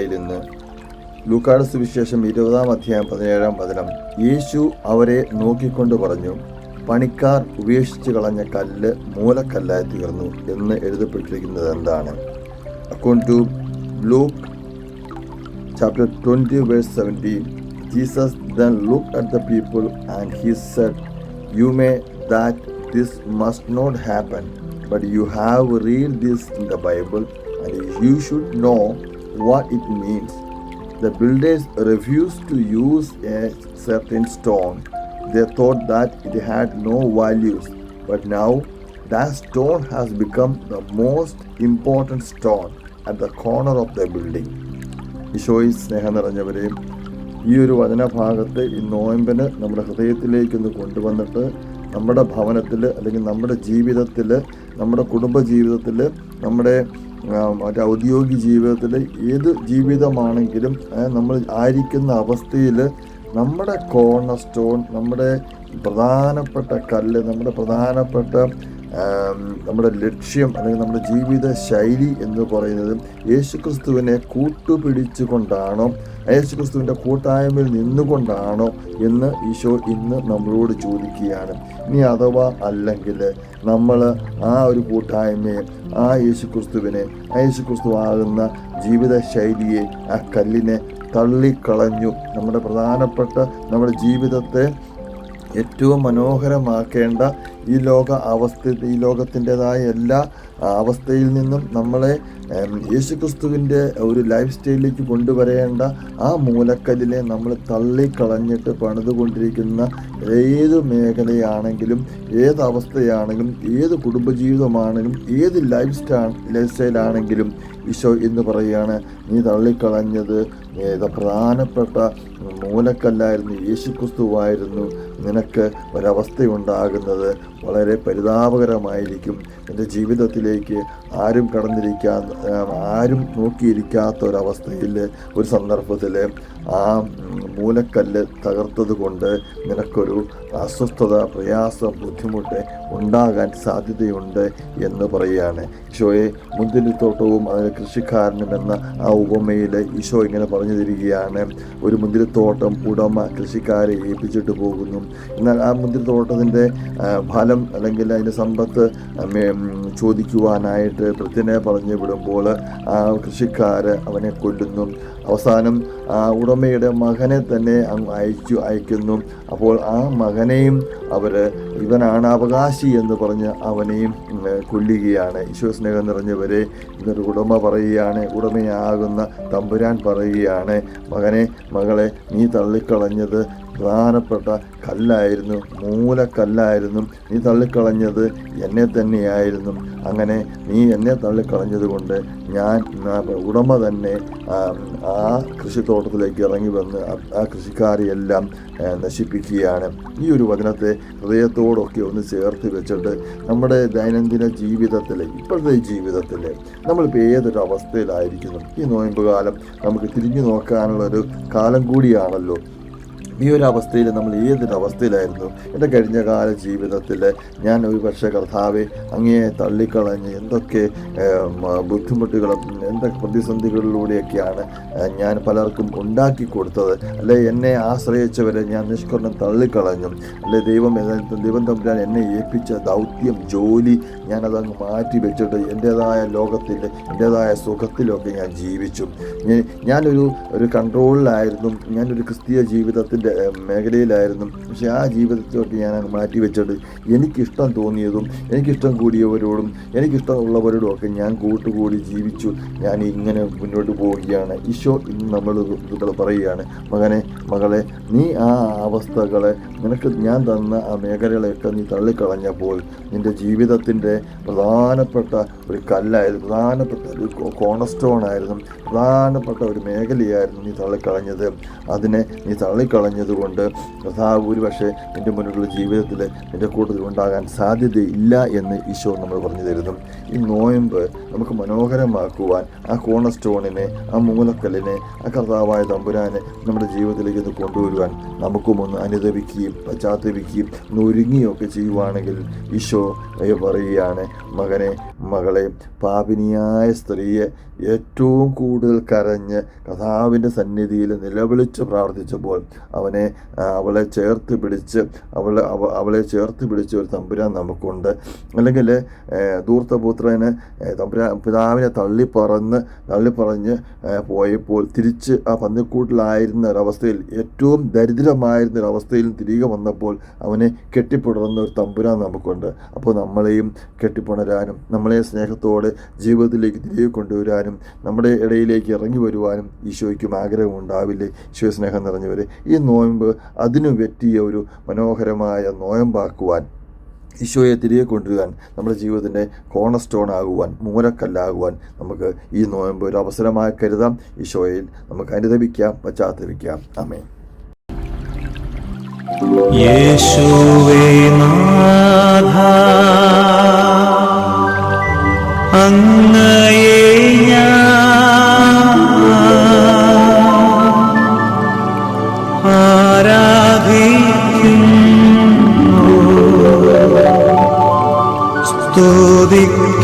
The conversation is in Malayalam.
ഉണ്ടായിരുന്നു ലൂക്കാട് സുവിശേഷം ഇരുപതാം അധ്യായം പതിനേഴാം പതിനം യേശു അവരെ നോക്കിക്കൊണ്ട് പറഞ്ഞു പണിക്കാർ ഉപേക്ഷിച്ചു കളഞ്ഞ കല്ല് മൂലക്കല്ലായി തീർന്നു എന്ന് എഴുതപ്പെട്ടിരിക്കുന്നത് എന്താണ്? Account to Luke chapter twenty verse seventy Jesus then look at the people and he said you may that this must not happen but you have read this in the Bible and you should know what it means the builders refused to use a certain stone they thought that it had no values but now that stone has become the most important stone at the corner of the building ഈശോയിൽ സ്നേഹം നിറഞ്ഞവരെയും ഈ ഒരു വചനഭാഗത്തെ ഈ നോയമ്പിന് നമ്മുടെ ഹൃദയത്തിലേക്കൊന്ന് കൊണ്ടുവന്നിട്ട് നമ്മുടെ ഭവനത്തിൽ അല്ലെങ്കിൽ നമ്മുടെ ജീവിതത്തിൽ നമ്മുടെ കുടുംബ ജീവിതത്തിൽ നമ്മുടെ മറ്റേ ഔദ്യോഗിക ജീവിതത്തിൽ ഏത് ജീവിതമാണെങ്കിലും നമ്മൾ ആയിരിക്കുന്ന അവസ്ഥയിൽ നമ്മുടെ കോർണർ സ്റ്റോൺ നമ്മുടെ പ്രധാനപ്പെട്ട കല്ല് നമ്മുടെ പ്രധാനപ്പെട്ട നമ്മുടെ ലക്ഷ്യം അല്ലെങ്കിൽ നമ്മുടെ ജീവിത ശൈലി എന്ന് പറയുന്നത് യേശുക്രിസ്തുവിനെ കൂട്ടുപിടിച്ചുകൊണ്ടാണോ യേശുക്രിസ്തുവിന്റെ കൂട്ടായ്മയിൽ നിന്നുകൊണ്ടാണോ എന്ന് ഈശോ ഇന്ന് നമ്മളോട് ചോദിക്കുകയാണ്. ഇനി അഥവാ അല്ലെങ്കിൽ നമ്മൾ ആ ഒരു കൂട്ടായ്മയെ ആ യേശുക്രിസ്തുവിനെ യേശു ക്രിസ്തു ആകുന്ന ജീവിത ശൈലിയെ ആ കല്ലിനെ തള്ളിക്കളഞ്ഞു. നമ്മുടെ പ്രധാനപ്പെട്ട നമ്മുടെ ജീവിതത്തെ ഏറ്റവും മനോഹരമാക്കേണ്ട ഈ ലോക അവസ്ഥ ഈ ലോകത്തിന്റെതായ എല്ലാ അവസ്ഥയിൽ നിന്നും നമ്മളെ യേശുക്രിസ്തുവിന്റെ ഒരു ലൈഫ് സ്റ്റൈലിലേക്ക് കൊണ്ടുവരേണ്ട ആ മൂലക്കല്ലിനെ നമ്മൾ തള്ളിക്കളഞ്ഞിട്ട് പണിതുകൊണ്ടിരിക്കുന്ന ഏത് മേഖലയാണെങ്കിലും ഏത് അവസ്ഥയാണെങ്കിലും ഏത് കുടുംബജീവിതമാണെങ്കിലും ഏത് ലൈഫ് സ്റ്റൈ ലൈഫ് സ്റ്റൈലാണെങ്കിലും ഈശോ എന്ന് പറയുകയാണ് നീ തള്ളിക്കളഞ്ഞത് ഏത് പ്രധാനപ്പെട്ട മൂലക്കല്ലായിരുന്നു യേശുക്രിസ്തുവായിരുന്നു നിനക്ക് ഒരവസ്ഥയുണ്ടാകുന്നത്. വളരെ പരിതാപകരമായിരിക്കും. എന്റെ ജീവിതത്തിലേക്ക് ആരും കടന്നിരിക്കാൻ ആരും നോക്കിയിരിക്കാത്ത ഒരവസ്ഥയിൽ ഒരു സന്ദർഭത്തിൽ ആ മൂലക്കല്ല് തകർത്തത് കൊണ്ട് നിനക്കൊരു അസ്വസ്ഥത പ്രയാസം ബുദ്ധിമുട്ട് ഉണ്ടാകാൻ സാധ്യതയുണ്ട് എന്ന് പറയുകയാണ്. ഈശോയെ മുന്തിരിത്തോട്ടവും അതിന് കൃഷിക്കാരനും എന്ന ആ ഉപമയിൽ ഈശോ ഇങ്ങനെ പറഞ്ഞു തരികയാണ് ഒരു മുന്തിരിത്തോട്ടം ഉടമ കൃഷിക്കാരെ ഏൽപ്പിച്ചിട്ട് പോകുന്നു. എന്നാൽ ആ മുന്തിരിത്തോട്ടത്തിന്റെ ഫലം അല്ലെങ്കിൽ അതിന്റെ സമ്പത്ത് ചോദിക്കുവാനായിട്ട് പ്രത്യേക പറഞ്ഞു വിടുമ്പോൾ ആ കൃഷിക്കാർ അവനെ കൊല്ലുന്നു. അവസാനം ആ ഉടമയുടെ മകനെ തന്നെ അയച്ചു അയക്കുന്നു. അപ്പോൾ ആ മകനെയും അവർ ഇവനാണ് അവകാശി എന്ന് പറഞ്ഞ് അവനെയും കൊല്ലുകയാണ്. ഈശോ സ്നേഹം നിറഞ്ഞവരെ ഇന്നൊരു ഉടമ പറയുകയാണ്. ഉടമയാകുന്ന തമ്പുരാൻ പറയുകയാണ് മകനെ മകളെ നീ തള്ളിക്കളഞ്ഞത് പ്രധാനപ്പെട്ട കല്ലായിരുന്നു മൂലക്കല്ലായിരുന്നു. നീ തള്ളിക്കളഞ്ഞത് എന്നെ തന്നെയായിരുന്നു. അങ്ങനെ നീ എന്നെ തള്ളിക്കളഞ്ഞത് കൊണ്ട് ഞാൻ ഉടമ തന്നെ ആ, കൃഷിത്തോട്ടത്തിലേക്ക് ഇറങ്ങി വന്ന് ആ- കൃഷിക്കാരെയെല്ലാം നശിപ്പിക്കുകയാണ്. ഈ ഒരു വചനത്തെ ഹൃദയത്തോടൊക്കെ ഒന്ന് ചേർത്ത് വെച്ചിട്ട് നമ്മുടെ ദൈനംദിന ജീവിതത്തിൽ ഇപ്പോഴത്തെ ജീവിതത്തിൽ നമ്മളിപ്പോൾ ഏതൊരു അവസ്ഥയിലായിരിക്കുന്നു? ഈ നോയമ്പ് കാലം നമുക്ക് തിരിഞ്ഞു നോക്കാനുള്ളൊരു കാലം കൂടിയാണല്ലോ. ഈ ഒരു അവസ്ഥയിൽ നമ്മൾ ഏതൊരു അവസ്ഥയിലായിരുന്നു? എന്റെ കഴിഞ്ഞ കാല ജീവിതത്തിൽ ഞാൻ ഒരു പക്ഷേ കർത്താവെ അങ്ങേ തള്ളിക്കളഞ്ഞ് എന്തൊക്കെ ബുദ്ധിമുട്ടുകളും എന്തൊക്കെ പ്രതിസന്ധികളിലൂടെയൊക്കെയാണ് ഞാൻ പലർക്കും ഉണ്ടാക്കി കൊടുത്തത്. അല്ലെ എന്നെ ആശ്രയിച്ചവരെ ഞാൻ നിഷ്കരണം തള്ളിക്കളഞ്ഞു. അല്ലെ ദൈവം ദൈവം തമ്പുരാൻ എന്നെ ഏൽപ്പിച്ച ദൗത്യം ജോലി ഞാനതങ്ങ് മാറ്റി വെച്ചിട്ട് എന്റേതായ ലോകത്തിൽ എന്റേതായ സുഖത്തിലൊക്കെ ഞാൻ ജീവിച്ചു. ഞാനൊരു ഒരു കൺട്രോളിലായിരുന്നു. ഞാനൊരു ക്രിസ്തീയ ജീവിതത്തിന്റെ മേഖലയിലായിരുന്നു. പക്ഷേ ആ ജീവിതത്തിലൊക്കെ ഞാൻ മാറ്റി വെച്ചിട്ട് എനിക്കിഷ്ടം തോന്നിയതും എനിക്കിഷ്ടം കൂടിയവരോടും എനിക്കിഷ്ടമുള്ളവരോടും ഒക്കെ ഞാൻ കൂട്ടുകൂടി ജീവിച്ചു. ഞാൻ ഇങ്ങനെ മുന്നോട്ട് പോവുകയാണ്. ഈശോ ഇന്ന് നമ്മൾ ഇതുകൾ പറയുകയാണ്. മകനെ മകളെ നീ ആ അവസ്ഥകളെ നിനക്ക് ഞാൻ തന്ന ആ മേഖലകളെയൊക്കെ നീ തള്ളിക്കളഞ്ഞപ്പോൾ നിന്റെ ജീവിതത്തിന്റെ പ്രധാനപ്പെട്ട ഒരു കല്ലായിരുന്നു. പ്രധാനപ്പെട്ട ഒരു കോണർ സ്റ്റോൺ ആയിരുന്നു. പ്രധാനപ്പെട്ട ഒരു മേഖലയായിരുന്നു നീ തള്ളിക്കളഞ്ഞത്. അതിനെ നീ തള്ളിക്കളഞ്ഞത് പറഞ്ഞതുകൊണ്ട് കർത്താവ് ഒരു പക്ഷേ നിന്റെ മുന്നിലുള്ള ജീവിതത്തിൽ എന്റെ കൂട്ടത്തിൽ ഉണ്ടാകാൻ സാധ്യതയില്ല എന്ന് ഈശോ നമ്മൾ പറഞ്ഞു തരുന്നു. ഈ നോയമ്പ് നമുക്ക് മനോഹരമാക്കുവാൻ ആ കോണ സ്റ്റോണിനെ ആ മൂലക്കല്ലിനെ ആ കർത്താവായ തമ്പുരാനെ നമ്മുടെ ജീവിതത്തിലേക്ക് ഒന്ന് കൊണ്ടുവരുവാൻ നമുക്കും ഒന്ന് അനുദപിക്കുകയും പശ്ചാത്തപിക്കുകയും ഒന്ന് ഒരുങ്ങുകയൊക്കെ ചെയ്യുവാണെങ്കിൽ ഈശോ പറയുകയാണ് മകനെ മകളെ പാപിനിയായ സ്ത്രീയെ ഏറ്റവും കൂടുതൽ കരഞ്ഞ് കഥാവിന്റെ സന്നിധിയിൽ നിലവിളിച്ച് പ്രാർത്ഥിച്ചപ്പോൾ അവനെ അവളെ ചേർത്ത് പിടിച്ച് അവളെ അവളെ ചേർത്ത് പിടിച്ച ഒരു തമ്പുരാൻ നമുക്കുണ്ട്. അല്ലെങ്കിൽ ദൂർത്തപുത്രന് തമ്പുരാ പിതാവിനെ തള്ളിപ്പറന്ന് തള്ളിപ്പറഞ്ഞ് പോയപ്പോൾ തിരിച്ച് ആ പന്നിക്കൂട്ടിലായിരുന്ന ഒരവസ്ഥയിൽ ഏറ്റവും ദരിദ്രമായിരുന്ന ഒരവസ്ഥയിൽ തിരികെ വന്നപ്പോൾ അവനെ കെട്ടിപ്പുണർന്ന ഒരു തമ്പുരാൻ നമുക്കുണ്ട്. അപ്പോൾ നമ്മളെയും കെട്ടിപ്പുണരാനും നമ്മളെ സ്നേഹത്തോടെ ജീവിതത്തിലേക്ക് തിരികെ കൊണ്ടുവരാനും നമ്മുടെ ഇടയിലേക്ക് ഇറങ്ങി വരുവാനും ഈശോയ്ക്കും ആഗ്രഹമുണ്ടാവില്ലേ? ഈശോ സ്നേഹം നിറഞ്ഞവരെ ഈ നോയമ്പ് അതിനു പറ്റിയ ഒരു മനോഹരമായ നോയമ്പാക്കുവാൻ ഈശോയെ തിരികെ കൊണ്ടുവരാൻ നമ്മുടെ ജീവിതത്തിന്റെ കോണർ സ്റ്റോൺ ആകുവാൻ മൂലക്കല്ലാകുവാൻ നമുക്ക് ഈ നോയമ്പ് ഒരു അവസരമായി കരുതാം. ഈശോയിൽ നമുക്ക് അനുദപിക്കാം പശ്ചാത്തപിക്കാം. അമേ യേശുവേ നാഥ